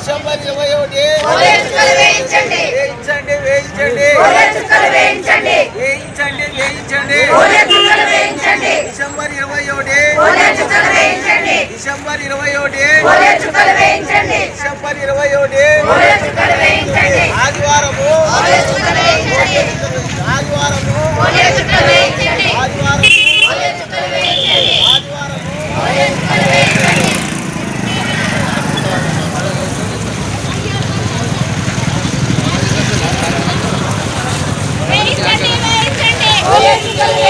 December ఇరవై ఒకటి. వేయించండి. వేయించండి వేయించండి. వేయించండి. వేయించండి డిసెంబర్ ఇరవై ఒకటి. డిసెంబర్ ఇరవై ఒకటి. Thank you.